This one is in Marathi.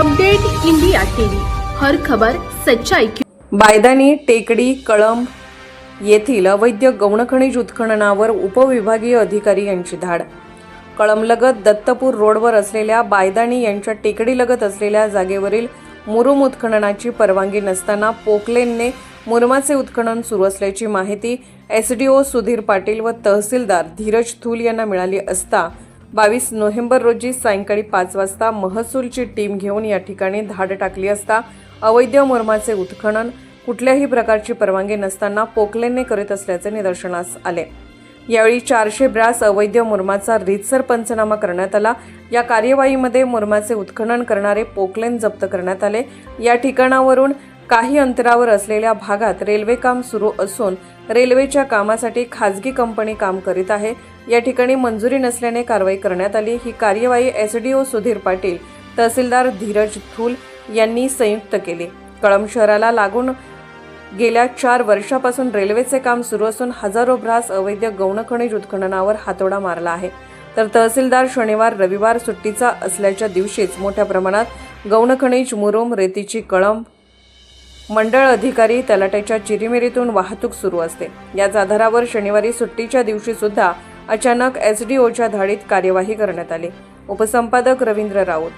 Update India TV. हर खबर सच्चाई की बायदानी टेकडी कळंब येथील अवैध गौणखनिज उत्खननावर उपविभागीय अधिकारी यांची धाड. कळंबलगत दत्तपूर रोडवर असलेल्या बायदानी यांच्या टेकडीलगत असलेल्या जागेवरील मुरुम उत्खननाची परवानगी नसताना पोकलेनने मुरुमाचे उत्खनन सुरू असल्याची माहिती S D O Sudhir Patil व तहसीलदार धीरज थूल यांना मिळाली असता बावीस नोव्हेंबर रोजी सायंकाळी पाच वाजता महसूलची टीम घेऊन या ठिकाणी धाड टाकली असता अवैध मुरमाचे उत्खनन कुठल्याही प्रकारची परवानगी नसताना पोकलेनने करीत असल्याचे निदर्शनास आले. यावेळी चारशे ब्रास अवैध मुरमाचा रीतसर पंचनामा करण्यात आला. या कार्यवाहीमध्ये मुरमाचे उत्खनन करणारे पोकलेन जप्त करण्यात आले. या ठिकाणावरून काही अंतरावर असलेल्या भागात रेल्वे काम सुरू असून रेल्वेच्या कामासाठी खाजगी कंपनी काम करीत आहे. या ठिकाणी मंजुरी नसल्याने कारवाई करण्यात आली. ही कार्यवाही S D O Sudhir Patil तहसीलदार धीरज थूल यांनी संयुक्त केली. कळंब शहराला लागून गेल्या चार वर्षापासून रेल्वेचे काम सुरू असून हजारो भ्रास अवैध गौणखनिज उत्खननावर हातोडा मारला आहे. तर तहसीलदार शनिवार रविवार सुट्टीचा असल्याच्या दिवशीच मोठ्या प्रमाणात गौणखनिज मुरुम रेतीची कळंब मंडळ अधिकारी तलाट्याच्या चिरीमिरीतून वाहतूक सुरू असते. याच आधारावर शनिवारी सुट्टीच्या दिवशी सुद्धा अचानक ओच्या धाडीत कार्यवाही करण्यात आली. उपसंपादक रवींद्र राऊत